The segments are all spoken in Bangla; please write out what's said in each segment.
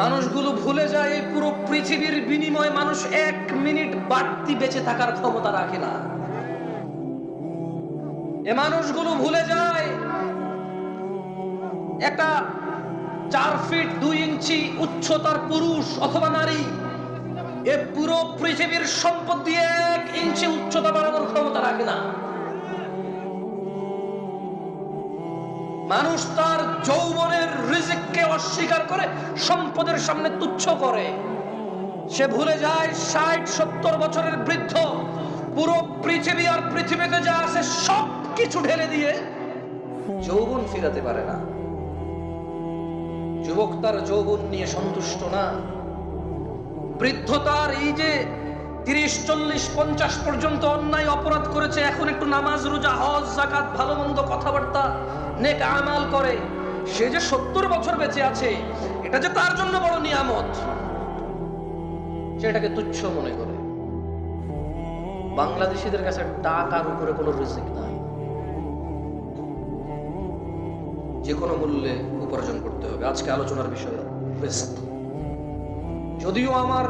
মানুষগুলো ভুলে যায় এই পুরো পৃথিবীর বিনিময়ে মানুষ এক মিনিট বাড়তি বেঁচে থাকার ক্ষমতা রাখে না। এ মানুষগুলো ভুলে যায় একটা চার ফিট দুই ইঞ্চি উচ্চতার পুরুষ অথবা নারী, এ পুরো পৃথিবীর সম্পদ দিয়ে এক ইঞ্চি উচ্চতা বাড়ানোর ক্ষমতা রাখে না। মানুষ তার যৌবনের রিজিককে অস্বীকার করে সম্পদের সামনে তুচ্ছ করে। সে ভুলে যায় ষাট, সত্তর বছরের বৃদ্ধ। পুরো পৃথিবী আর পৃথিবীতে যা আছে সব কিছু ঢেলে দিয়ে যৌবন ফিরাতে পারে না। যুবক তার যৌবন নিয়ে সন্তুষ্ট না। বৃদ্ধ তার এই যে তিরিশ, চল্লিশ, পঞ্চাশ পর্যন্ত অন্যায় অপরাধ করেছে, এখন একটু নামাজ, রোজা, হজ জাকাত ভালো মন্দ কথাবার্তা নেক আমাল করে। সে যে সত্তর বছর বেঁচে আছে, এটা যে তার জন্য বড় নিয়ামত সেটাকে তুচ্ছ মনে করে। বাংলাদেশিদের কাছে টাকার উপরে কোনো রিজিক নাই। যে কোনো মূল্যে উপার্জন করতে হবে। আজকে আলোচনার বিষয় যদিও আমার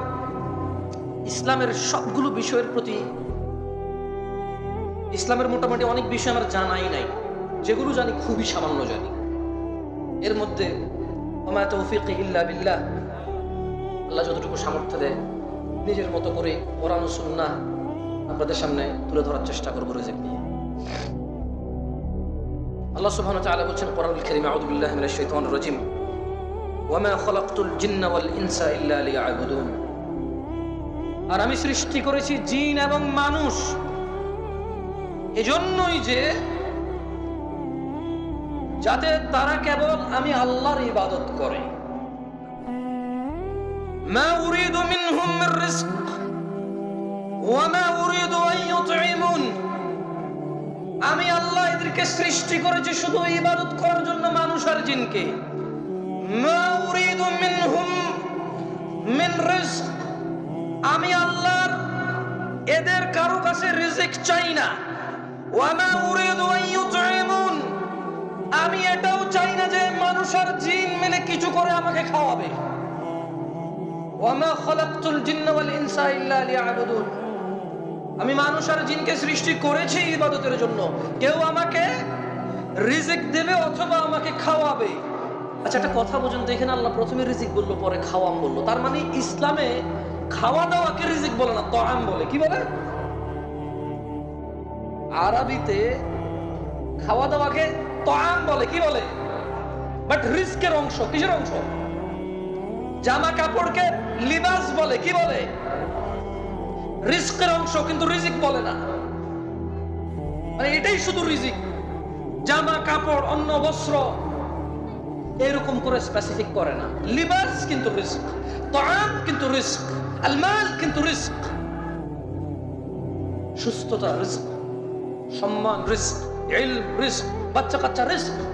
ইসলামের সবগুলো বিষয়ের প্রতি, ইসলামের মোটামুটি অনেক বিষয় আমার জানাই নাই। যেগুলো জানি খুবই সামান্য জানি। এর মধ্যে আল্লাহ যতটুকু সামর্থ্য দেয়, নিজের মতো করে কোরআন ও সুন্নাহ আপনাদের সামনে তুলে ধরার চেষ্টা করব রিজিক নিয়ে। আল্লাহ ওয়া তাআলা বলছেন, কোরআনুল কারীম আউযু বিল্লাহি রাজিম। আর আমি সৃষ্টি করেছি জিন এবং মানুষ। এজন্যই যে যাতে তারা কেবল আমি আল্লাহর ইবাদত করে। আমি আল্লাহ এদেরকে সৃষ্টি করেছি শুধু ইবাদত করার জন্য মানুষ আর জিনকে। আমি আল্লাহর এদের কারও কাছে রিজিক চাই না। ওয়ামা উরিদু আন কিছু করে আমাকে খাওয়াবে। আমি মানুষ আর জিনকে সৃষ্টি করেছি ইবাদতের জন্য। কেউ আমাকে রিজিক দেবে অথবা আমাকে খাওয়াবে। আচ্ছা একটা কথা বোঝেন তো এখানে আল্লাহ প্রথমে রিজিক বলল, পরে খাওয়াম বলল। তার মানে ইসলামে খাওয়া দাওয়াকে রিজিক বলে না, তআম বলে। কি বলে? আরবিতে খাওয়া দাওয়াকে তআম বলে। কি বলে? বাট রিস্কের অংশ, কিসের অংশ? জামা কাপড়কে লিবাস বলে, কি বলে? রিস্কের অংশ কিন্তু রিজিক বলে না। মানে এটাই শুধু রিজিক। জামা, কাপড়, অন্ন, বস্ত্র, এরকম করে স্পেসিফিক করে না। লিবাস কিন্তু রিস্ক, তাম কিন্তু রিস্ক, আলমাল কিন্তু রিস্ক। সুস্থতা রিস্ক, সম্মান রিস্ক, ইলম রিস্ক বাচ্চা কাচ্চা রিস্ক।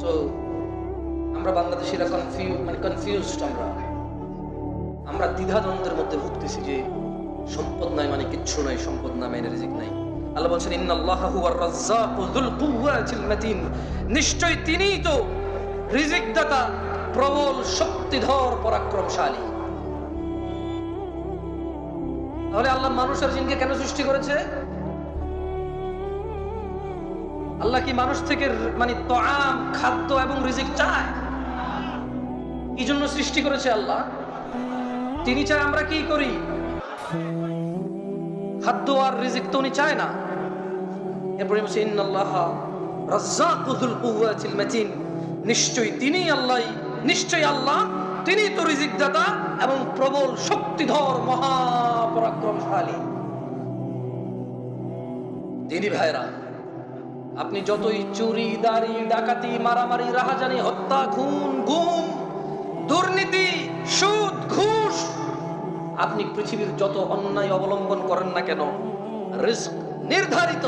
সো আমরা বাংলাদেশিরা কনফিউ মানে কনফিউজড আমরা। আমরা দ্বিধাদ্বন্দ্বের মধ্যে ভুগতেছি যে সম্পদ নাই মানে কিচ্ছু নাই, সম্পদ না মানে রিজিক নাই। আল্লাহ বলছেন মাতিন। নিশ্চয় তিনিই তো রিজিক দাতা প্রবল, শক্তিধর, পরাক্রমশালী। তাহলে আল্লাহ মানুষের জিনকে কেন সৃষ্টি করেছে? আল্লাহ কি মানুষ থেকে মানে তাম খাদ্য এবং রিজিক চায়? কি জন্য সৃষ্টি করেছে আল্লাহ? তিনি চায় আমরা কি করি? খাদ্য আর রিজিক তো উনি চায় না। এরপরে নিশ্চয়ই তিনি আল্লাহ, নিশ্চয়ই আল্লাহ, তিনি তো রিজিক দাতা এবং প্রবল শক্তিধর মহাপরাক্রমশালী তিনি ভাইরা আপনি যতই চুরি, দাড়ি, ডাকাতি, মারামারি, রাহাজানি, হত্যা, খুন, গুম, দুর্নীতি, সুদ, ঘুষ, আপনি পৃথিবীর যত অন্যায় অবলম্বন করেন না কেন, রিস্ক নির্ধারিত।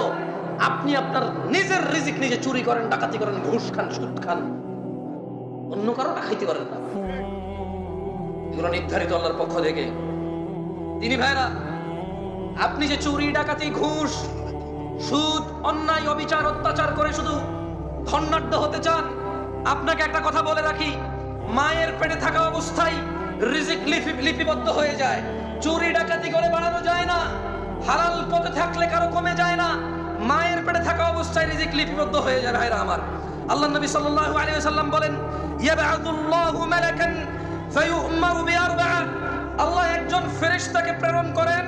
আপনি আপনার নিজের রিজিক নিজে চুরি করেন, ডাকাতি করেন, ঘুষ খান, সুদ খান। অন্য কারও খাইতে পারেন না। এগুলো নির্ধারিত আল্লাহর পক্ষ থেকে। তিনি ভাইরা, আপনি যে চুরি, ডাকাতি, ঘুষ সুদ, অন্যায়, অবিচার, অত্যাচার করে শুধু ধন্যাঢ্য হতে চান? আপনাকে একটা কথা বলে রাখি। মায়ের পেটে থাকা অবস্থায় রিজিক লিপি লিপিবদ্ধ হয়ে যায়। চুরি, ডাকাতি করে বাড়ানো যায় না। হালাল পথে থাকলে কারও কমে যায় না। মায়ের পেটে থাকা অবস্থায় রিজিক লিপিবদ্ধ হয়ে যায়, ভাইরা আমার। আল্লাহ নবী সাল্লাল্লাহু আলাইহি ওয়াসাল্লাম বলেন, ইয়াবআতুল্লাহু মালাকান ফায়ু'মারু বিআরবা'a আল্লাহ একজন ফেরেশতাকে প্রেরণ করেন।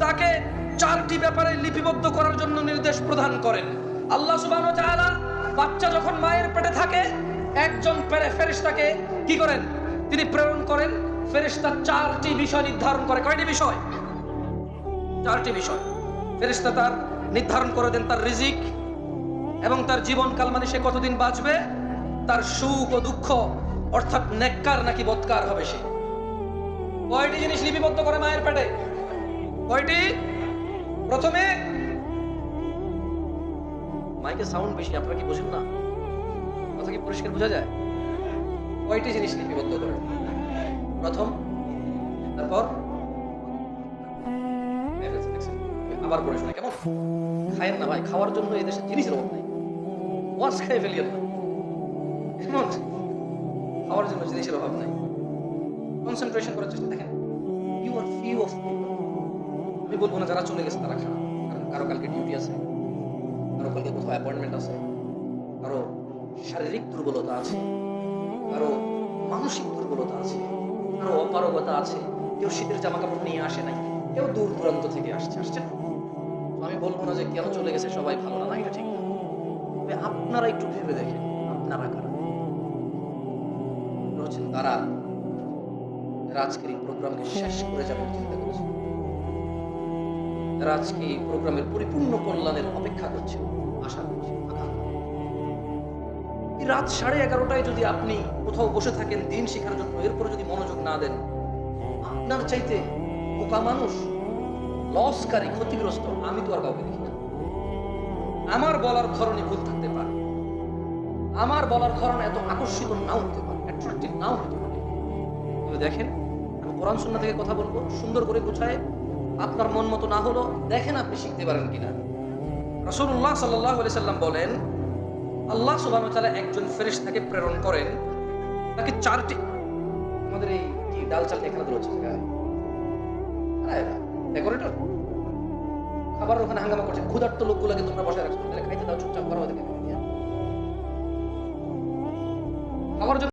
তাকে চারটি ব্যাপারে লিপিবদ্ধ করার জন্য নির্দেশ প্রদান করেন। আল্লাহ তাআলা বাচ্চা যখন মায়ের পেটে থাকে, একজন ফেরেশতাকে কি করেন? তিনি প্রেরণ করেন। ফেরেশতা চারটি বিষয় নির্ধারণ করে। কয়টি বিষয়? চারটি বিষয়। ফেরেশতা তার নির্ধারণ করে দেন তার রিজিক এবং তার জীবনকাল মানে সে কতদিন বাঁচবে? তার সুখ ও দুঃখ, অর্থাৎ নেককার নাকি বৎকার হবে সে? কয়টি জিনিস লিপিবদ্ধ করে মায়ের পেটে? কয়টি? প্রথমে মাইকের সাউন্ড বেশি, আপনারা কি বোঝেন না? কথা কি পরিষ্কার বোঝা যায়? কয়টি জিনিস লিপিবদ্ধ করে? প্রথম, তারপর? আবার পড়ে শোনা, কেমন? খায়েন না ভাই, খাওয়ার জন্য এই দেশে জিনিসের অভাব নাই। ওয়াজ খেয়ে ফেলিয়েন না। কেমন? খাওয়ার জন্য জিনিসের অভাব নাই। কনসেন্ট্রেশন করার চেষ্টা দেখেন। ইউ আর ফিউ অফ আমি বলব না, যারা চলে গেছে তারা খারাপ, কারণ কারও কালকে ডিউটি আছে, কারও কালকে কোথাও অ্যাপয়েন্টমেন্ট আছে, কারও শারীরিক দুর্বলতা আছে, কারও মানসিক দুর্বলতা আছে, কারও অপারগতা আছে, কেউ শীতের জামা কাপড় নিয়ে আসে নাই, কেউ দূর দূরান্ত থেকে আসছে আসছে না? আমি বলব না যে কেন চলে গেছে, সবাই ভালো না না, এটা ঠিক না। তবে আপনারা একটু ভেবে দেখেন, আপনারা কারা? তারা যারা আজকের এই প্রোগ্রামকে শেষ করে যাবেন চিন্তা করেছে। যারা আজকে এই প্রোগ্রামের পরিপূর্ণ কল্যাণের অপেক্ষা করছে। আশা করছে রাত সাড়ে এগারোটায় যদি আপনি কোথাও বসে থাকেন, দিন শেখার জন্য এরপরে যদি মনোযোগ না দেন, আপনার চাইতে বোকা মানুষ, লসকারী, ক্ষতিগ্রস্ত, আমি তো আর কাউকে দেখি না। আমার বলার ধরনই ভুল থাকতে পারে। আমার বলার ধরন এত আকর্ষিত নাও হতে পারে অ্যাট্রাকটিভ নাও হতে পারে। তবে দেখেন, আমি কোরআন সুন্না থেকে কথা বলব, সুন্দর করে গুছায় আপনার মন মতো না হলো, দেখেন আপনি শিখতে পারেন কিনা। রাসূলুল্লাহ সাল্লাল্লাহু আলাইহি সাল্লাম বলেন, আল্লাহ সুবহানাহু ওয়া তাআলা একজন ফেরেশতাকে প্রেরণ করেন, তাকে চারটি আমাদের এই কি ডাল চাল নিয়ে খেলাধুলা ডেকোরেটর খাবার ওখানে হাঙ্গামা করছে, ক্ষুধার্ত লোকগুলোকে তোমরা বসে রাখছো খাইতে দাও, চুপচাপ খাবার জন্য